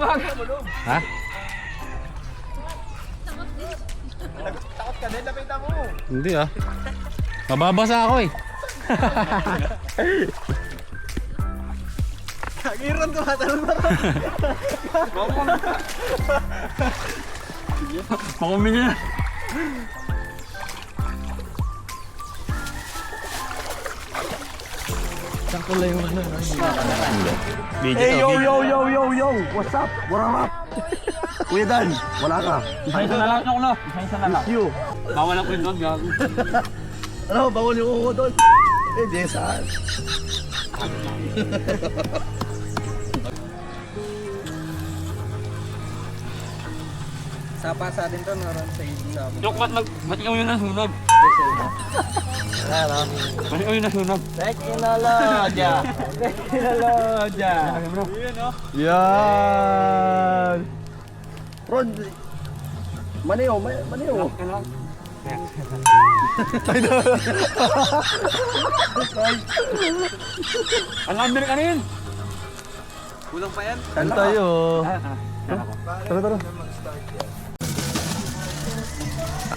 Nakanyumag. Ha? Takot ka din, lapitan mo. Hindi ah. Mababasa ako eh. Kagiran tumatalon na Makumi niya. Video Hey, to. yo, video. yo, yo, yo, yo. What's up? What up? Kuya Dan, wala ka. Isa-isa na lang ako no. Isa-isa na lang. You. Bawal ako yun doon. gago. Ano, bawal yung uko doon. Eh, di saan? Sa pasa din to, naroon sa ibig sa ba't mag... Ba't ikaw yung nasunog? Ano? Ba't ikaw yung nasunog? Teknolodya. Teknolodya. Yan. Ron, Maneo, ma- Maneo. Ang number ka rin. Kulang pa yan? Saan tayo? Ah, ah. Tara, tara.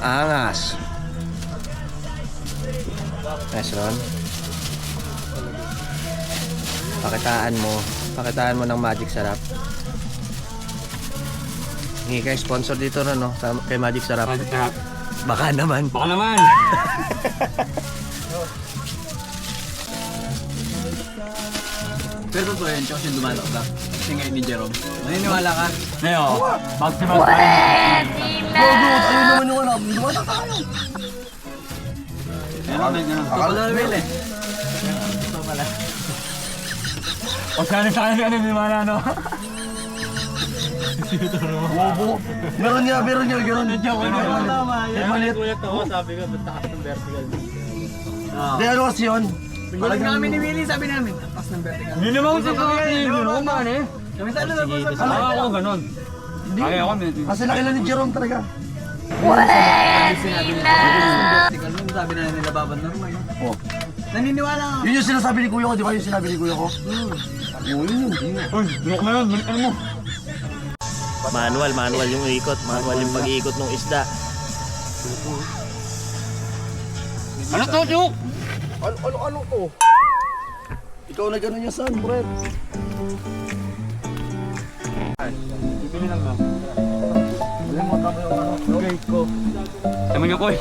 Angas. Nice Ron. Pakitaan mo. Pakitaan mo ng Magic Sarap. Hingi kayo sponsor dito na no? Sa, kay Magic Sarap. Magic sarap. Baka naman. Baka naman. Pero totoo yan, kasi dumalak ba? Kasi ngayon ni Jerome. Maniniwala ka? Neo, pag si Mas tayo naman yung alam. Wala tayo. Meron na ganun. Ako na Will eh. Pag sana sa akin ano ni Mana no? Bobo. Meron nga, meron nga, meron. Tama Eh, maliit. sabi ko, ba't takas ng vertical? Di, ano kasi yun? Gulat namin ni Willie, sabi namin, takas ng vertical. Hindi naman ko sa akin. Ganoon man eh. Kami sa ano na po Ah, ako ganon. Hindi. Ay, ako medyo. Kasi laki lang ni Jerome talaga. Mo, nung sabi na nila baban normal. Oh. Naniniwala ka. Yun yung sinasabi ni kuya ko, di ba yung sinabi ni kuya ko? Hmm. Yun yun, yun. Uy, bunok na yun. Balikan mo. Manual, manual yung ikot. Manual yung pag-iikot ng isda. Ano to, Chuk? Ano, ano, ano to? Ikaw na gano'n yung son, Brett. Bibili lang lang. Alam mo, tama yung ano, gate ko. Tama niyo ko eh.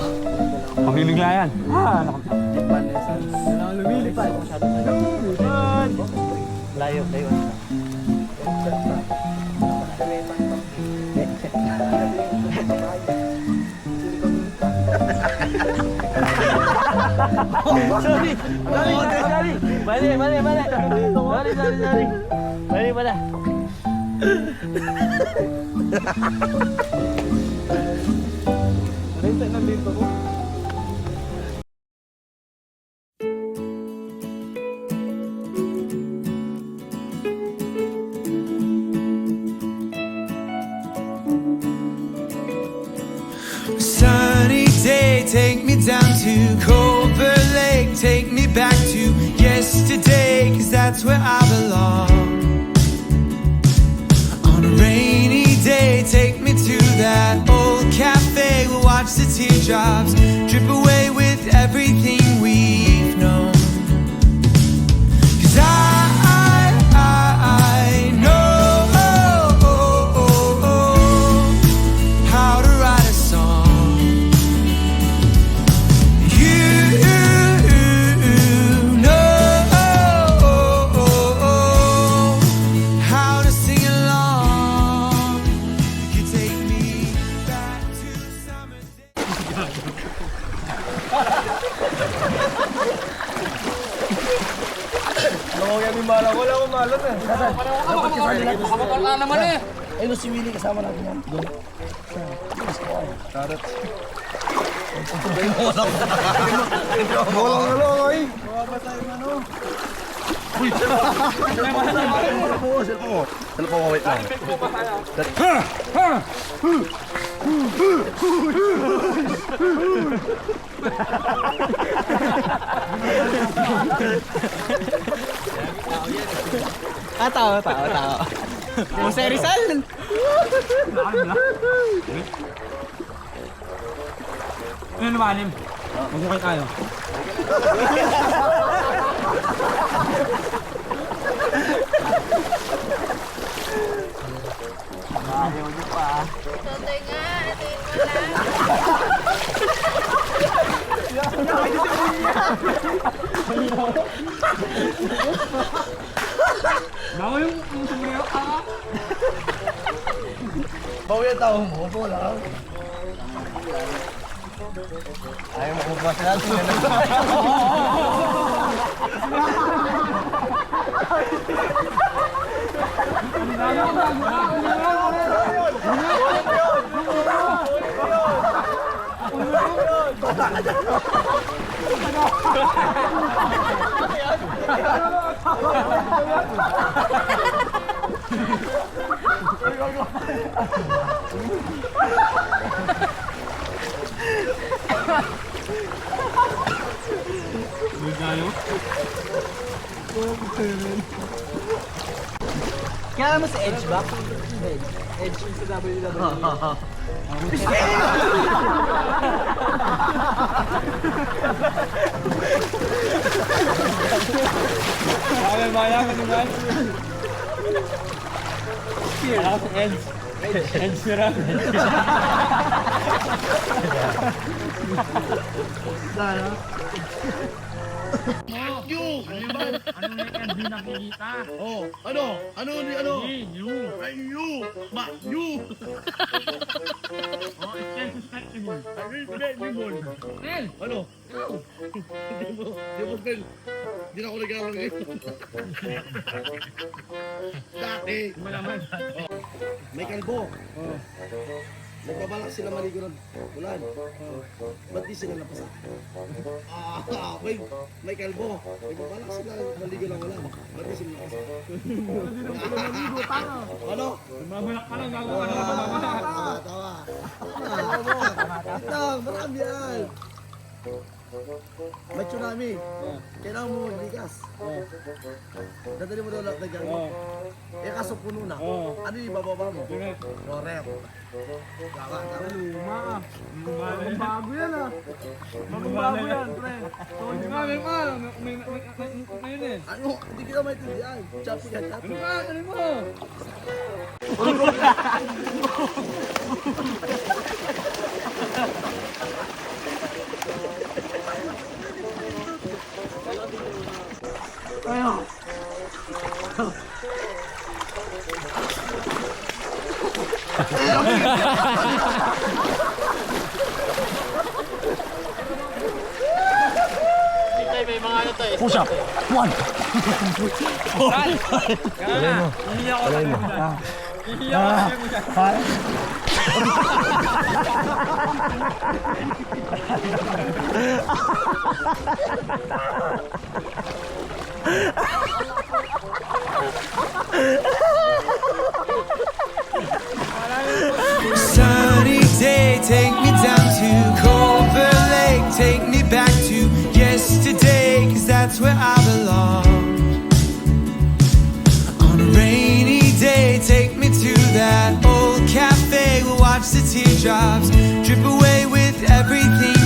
Pamimigla yan. Ah, naku. Lumilipad. Lumilipad. Layo, layo. sorry. Sorry, sorry. Mali, mali, mali. Sorry, sorry, sorry. Mali pala. Sunny Take me back to yesterday, cause that's where I belong. On a rainy day, take me to that old cafe. We'll watch the teardrops drip away with everything we've natin. Kapapala naman eh. Ayun si Willie, kasama natin yan. Doon. Carrots. Wala ko lang ay. Uy, cellphone mo, cellphone mo. Cellphone mo, wait lang. Ah, tao, tao, tao. Jose Rizal. Ano lumalim? Magmukhay tayo. không biết đâu bố cô lớn ai một mặt đã thuyền Hãy subscribe cho kênh Ghiền Kaya mo si Edge ba? Edge. Edge yung sa WWE. Bakit maya ka naman? Ako si Eds. Eds Sheeran. Oh, ano? Ano ni ano? You. Ay, you. Ma, you. Oh, it's susceptible. Susceptible. Ano? Hindi mo, hindi mo, Phil. Hindi na ako nag-aaral ngayon. Dati. Malaman. May kalbo. Oh. Nagbabalak sila maligo ng ulan. Oh. Ba't di sila napasa? Ah, may, may kalbo. Nagbabalak sila maligo ng ulan. Ba't di sila napasa? Ano? Mabalak ka lang, gago ka lang mabalak. Tawa, tawa. Tama, tama. Marami yan. May tsunami. Kailangan mo maglikas. Dadali mo daw lahat ng gamit. Eh kaso puno na. Ano yung ibababa mo? Correct. Tama, tama. Luma. Luma na yan. Bago yan ah. Bagong bago yan, pre. Hindi nga, may pa. May ngayon eh. Ano? Hindi kita maintindihan. Choppy ka, choppy. Ano ba? Ano mo? Hindi ako kalimutan. Hindi ako kalimutan. Sunny day, take me down to Cooper Lake. Take me back to yesterday, cause that's where I teardrops. Drip away with everything